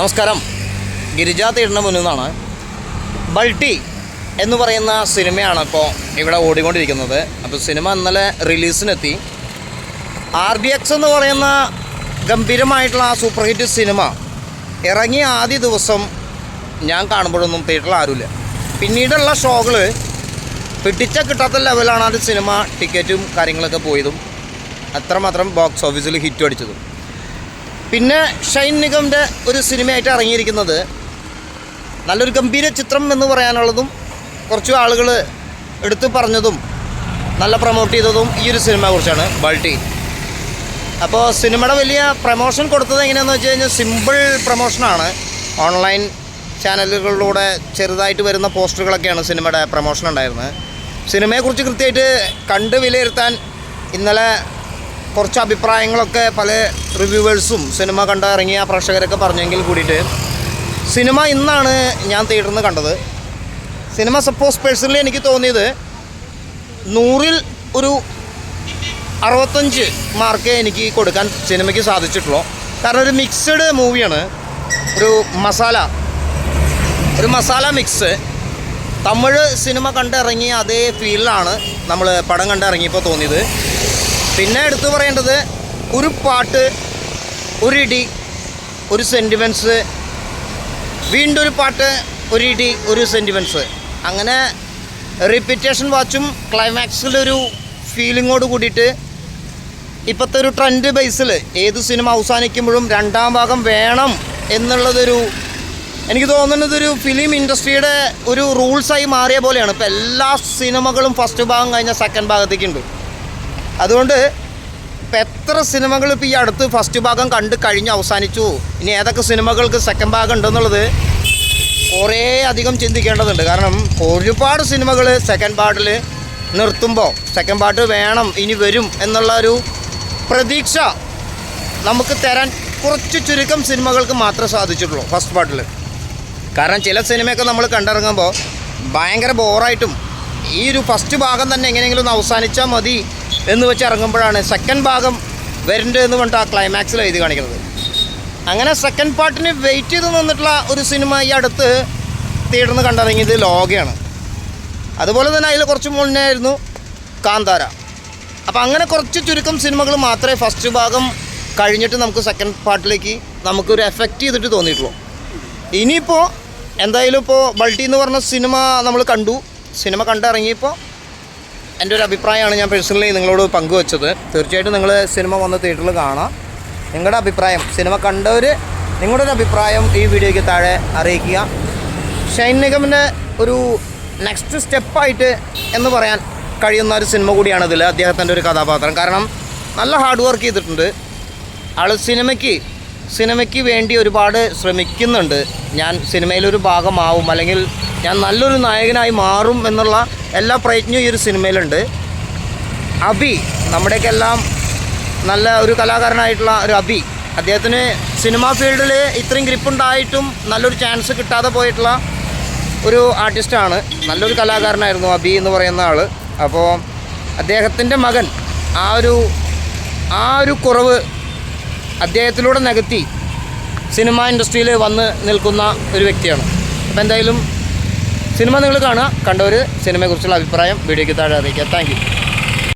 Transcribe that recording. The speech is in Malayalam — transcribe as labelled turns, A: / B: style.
A: നമസ്കാരം. ഗിരിജ തീടിന്റെ മുന്നിൽ നിന്നാണ് ബൾട്ടി എന്ന് പറയുന്ന സിനിമയാണ് ഇപ്പോൾ ഇവിടെ ഓടിക്കൊണ്ടിരിക്കുന്നത്. അപ്പോൾ സിനിമ ഇന്നലെ റിലീസിനെത്തി. ആർ ഡി എക്സ് എന്ന് പറയുന്ന ഗംഭീരമായിട്ടുള്ള ആ സൂപ്പർ ഹിറ്റ് സിനിമ ഇറങ്ങിയ ആദ്യ ദിവസം ഞാൻ കാണുമ്പോഴൊന്നും തിയേറ്ററിൽ ആരുമില്ല. പിന്നീടുള്ള ഷോകൾ പിടിച്ച കിട്ടാത്ത ലെവലാണ് അത് സിനിമ ടിക്കറ്റും കാര്യങ്ങളൊക്കെ പോയതും. അത്രമാത്രം ബോക്സ് ഓഫീസിൽ ഹിറ്റ് അടിച്ചതും. പിന്നെ ഷൈൻ നിഗമിന്റെ ഒരു സിനിമയായിട്ട് ഇറങ്ങിയിരിക്കുന്നത് നല്ലൊരു ഗംഭീര ചിത്രം എന്ന് പറയാനുള്ളതും കുറച്ച് ആളുകൾ എടുത്തു പറഞ്ഞതും നല്ല പ്രൊമോട്ട് ചെയ്തതും ഈ ഒരു സിനിമയെ കുറിച്ചാണ് ബൾട്ടി. അപ്പോൾ സിനിമയുടെ വലിയ പ്രൊമോഷൻ കൊടുത്തത് എങ്ങനെയാണെന്ന് വെച്ച് കഴിഞ്ഞാൽ സിമ്പിൾ പ്രൊമോഷനാണ് ഓൺലൈൻ ചാനലുകളിലൂടെ ചെറുതായിട്ട് വരുന്ന പോസ്റ്ററുകളൊക്കെയാണ് സിനിമയുടെ പ്രൊമോഷൻ ഉണ്ടായിരുന്നത്. സിനിമയെക്കുറിച്ച് കൃത്യമായിട്ട് കണ്ട് വിലയിരുത്താൻ ഇന്നലെ കുറച്ച് അഭിപ്രായങ്ങളൊക്കെ പല റിവ്യൂവേഴ്സും സിനിമ കണ്ട് ഇറങ്ങിയ പ്രേക്ഷകരൊക്കെ പറഞ്ഞെങ്കിൽ കൂടിയിട്ട് സിനിമ ഇന്നാണ് ഞാൻ തിയേറ്ററിൽ നിന്ന് കണ്ടത്. സിനിമ സപ്പോസ് പേഴ്സണലി എനിക്ക് തോന്നിയത് നൂറിൽ ഒരു അറുപത്തഞ്ച് മാർക്ക് എനിക്ക് കൊടുക്കാൻ സിനിമയ്ക്ക് സാധിച്ചിട്ടുള്ളൂ. കാരണം ഒരു മിക്സഡ് മൂവിയാണ് ഒരു മസാല ഒരു മസാല മിക്സ് തമിഴ് സിനിമ കണ്ടിറങ്ങിയ അതേ ഫീലിലാണ് നമ്മൾ പടം കണ്ടിറങ്ങിയപ്പോൾ തോന്നിയത്. പിന്നെ എടുത്തു പറയേണ്ടത് ഒരു പാട്ട് ഒരു ഇടി ഒരു സെന്റിമെൻസ് വീണ്ടും ഒരു പാട്ട് ഒരു ഇടി ഒരു സെന്റിമെൻസ് അങ്ങനെ റിപ്പീറ്റേഷൻ വാച്ചും ക്ലൈമാക്സിലൊരു ഫീലിങ്ങോട് കൂടിയിട്ട് ഇപ്പോഴത്തെ ഒരു ട്രെൻഡ് ബേസിൽ ഏത് സിനിമ അവസാനിക്കുമ്പോഴും രണ്ടാം ഭാഗം വേണം എന്നുള്ളതൊരു എനിക്ക് തോന്നുന്നത് ഒരു ഫിലിം ഇൻഡസ്ട്രിയുടെ ഒരു റൂൾസായി മാറിയ പോലെയാണ്. ഇപ്പോൾ എല്ലാ സിനിമകളും ഫസ്റ്റ് ഭാഗം കഴിഞ്ഞ സെക്കൻഡ് ഭാഗത്തേക്കുണ്ട് അതുകൊണ്ട് ഇപ്പം എത്ര സിനിമകൾ ഇപ്പോൾ ഈ അടുത്ത് ഫസ്റ്റ് ഭാഗം കണ്ട് കഴിഞ്ഞ് അവസാനിച്ചു? ഇനി ഏതൊക്കെ സിനിമകൾക്ക് സെക്കൻഡ് ഭാഗം ഉണ്ടെന്നുള്ളത് കുറേ അധികം ചിന്തിക്കേണ്ടതുണ്ട്. കാരണം ഒരുപാട് സിനിമകൾ സെക്കൻഡ് പാർട്ടിൽ നിർത്തുമ്പോൾ സെക്കൻഡ് പാർട്ട് വേണം ഇനി വരും എന്നുള്ള ഒരു പ്രതീക്ഷ നമുക്ക് തരാൻ കുറച്ച് ചുരുക്കം സിനിമകൾക്ക് മാത്രമേ സാധിച്ചിട്ടുള്ളൂ ഫസ്റ്റ് പാർട്ടിൽ കാരണം ചില സിനിമയൊക്കെ നമ്മൾ കണ്ടിറങ്ങുമ്പോൾ ഭയങ്കര ബോറായിട്ടും ഈ ഒരു ഫസ്റ്റ് ഭാഗം തന്നെ എങ്ങനെയെങ്കിലും ഒന്ന് അവസാനിച്ചാൽ മതി എന്ന് വെച്ച് ഇറങ്ങുമ്പോഴാണ് സെക്കൻഡ് ഭാഗം വരേണ്ടത് എന്ന് പറഞ്ഞിട്ട് ആ ക്ലൈമാക്സിൽ എഴുതി കാണിക്കുന്നത്. അങ്ങനെ സെക്കൻഡ് പാർട്ടിന് വെയിറ്റ് ചെയ്ത് നിന്നിട്ടുള്ള ഒരു സിനിമ ഈ അടുത്ത് തിയേറ്ററിൽ നിന്ന് കണ്ടിറങ്ങിയത് ലോകയാണ്. അതുപോലെ തന്നെ അതിൽ കുറച്ച് മുന്നേ ആയിരുന്നു കാന്താര. അപ്പോൾ അങ്ങനെ കുറച്ച് ചുരുക്കം സിനിമകൾ മാത്രമേ ഫസ്റ്റ് ഭാഗം കഴിഞ്ഞിട്ട് നമുക്ക് സെക്കൻഡ് പാർട്ടിലേക്ക് നമുക്കൊരു എഫക്റ്റ് ചെയ്തിട്ട് തോന്നിയിട്ടുള്ളൂ. ഇനിയിപ്പോൾ എന്തായാലും ഇപ്പോൾ ബൾട്ടി എന്ന് പറഞ്ഞ സിനിമ നമ്മൾ കണ്ടു. സിനിമ കണ്ടിറങ്ങിയപ്പോൾ എന്റെ ഒരു അഭിപ്രായമാണ് ഞാൻ പേഴ്സണലി നിങ്ങളോട് പങ്കുവച്ചത്. തീർച്ചയായിട്ടും നിങ്ങൾ സിനിമ വന്ന് തിയേറ്ററിൽ കാണാം. നിങ്ങളുടെ അഭിപ്രായം സിനിമ കണ്ടവർ നിങ്ങളുടെ ഒരു അഭിപ്രായം ഈ വീഡിയോയ്ക്ക് താഴെ അറിയിക്കുക. ഷൈൻ നിഗമിന്റെ ഒരു നെക്സ്റ്റ് സ്റ്റെപ്പായിട്ട് എന്ന് പറയാൻ കഴിയുന്ന ഒരു സിനിമ കൂടിയാണ് ഇതിൽ അദ്ദേഹത്തിന്റെ ഒരു കഥാപാത്രം. കാരണം നല്ല ഹാർഡ് വർക്ക് ചെയ്തിട്ടുണ്ട്. ആൾ സിനിമയ്ക്ക് സിനിമയ്ക്ക് വേണ്ടി ഒരുപാട് ശ്രമിക്കുന്നുണ്ട്. ഞാൻ സിനിമയിലൊരു ഭാഗമാവും അല്ലെങ്കിൽ ഞാൻ നല്ലൊരു നായകനായി മാറും എന്നുള്ള എല്ലാ പ്രയത്നവും ഈ ഒരു സിനിമയിലുണ്ട്. അബി നമ്മുടെയൊക്കെല്ലാം നല്ല ഒരു കലാകാരനായിട്ടുള്ള ഒരു അബി അദ്ദേഹത്തിന് സിനിമാ ഫീൽഡിൽ ഇത്രയും ഗ്രിപ്പ് ഉണ്ടായിട്ടും നല്ലൊരു ചാൻസ് കിട്ടാതെ പോയിട്ടുള്ള ഒരു ആർട്ടിസ്റ്റാണ്. നല്ലൊരു കലാകാരനായിരുന്നു അബി എന്ന് പറയുന്ന ആൾ അപ്പോൾ അദ്ദേഹത്തിന്റെ മകൻ ആ ഒരു ആ ഒരു കുറവ് അദ്ദേഹത്തിലൂടെ നികത്തി സിനിമ ഇൻഡസ്ട്രിയിൽ വന്ന് നിൽക്കുന്ന ഒരു വ്യക്തിയാണ്. അപ്പോൾ എന്തായാലും സിനിമ നിങ്ങൾ കാണുക കണ്ടവർ സിനിമയെക്കുറിച്ചുള്ള അഭിപ്രായം വീഡിയോയ്ക്ക് താഴെ അറിയിക്കുക. താങ്ക്